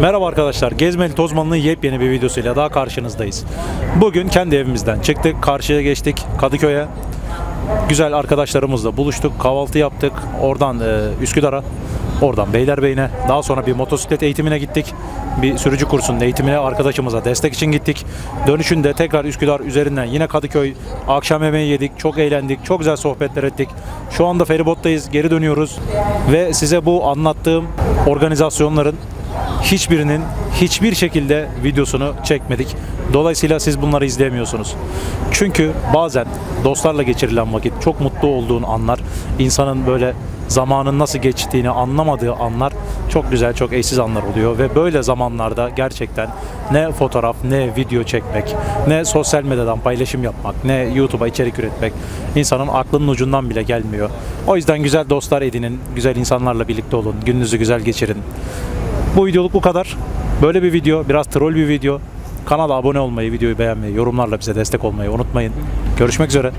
Merhaba arkadaşlar. Gezmeli Tozmanlı'nın yepyeni bir videosuyla daha karşınızdayız. Bugün kendi evimizden çıktık. Karşıya geçtik Kadıköy'e. Güzel arkadaşlarımızla buluştuk. Kahvaltı yaptık. Oradan e, Üsküdar'a. Oradan Beylerbeyi'ne. Daha sonra bir motosiklet eğitimine gittik. Bir sürücü kursunun eğitimine arkadaşımıza destek için gittik. Dönüşünde tekrar Üsküdar üzerinden yine Kadıköy akşam yemeği yedik. Çok eğlendik. Çok güzel sohbetler ettik. Şu anda feribottayız. Geri dönüyoruz. Ve size bu anlattığım organizasyonların hiçbirinin hiçbir şekilde videosunu çekmedik. Dolayısıyla siz bunları izleyemiyorsunuz. Çünkü bazen dostlarla geçirilen vakit, çok mutlu olduğun anlar, insanın böyle zamanın nasıl geçtiğini anlamadığı anlar çok güzel, çok eşsiz anlar oluyor ve böyle zamanlarda gerçekten ne fotoğraf, ne video çekmek, ne sosyal medyadan paylaşım yapmak, ne YouTube'a içerik üretmek insanın aklının ucundan bile gelmiyor. O yüzden güzel dostlar edinin, güzel insanlarla birlikte olun, gününüzü güzel geçirin. Bu videoluk bu kadar. Böyle bir video, biraz troll bir video. Kanala abone olmayı, videoyu beğenmeyi, yorumlarla bize destek olmayı unutmayın. Görüşmek üzere.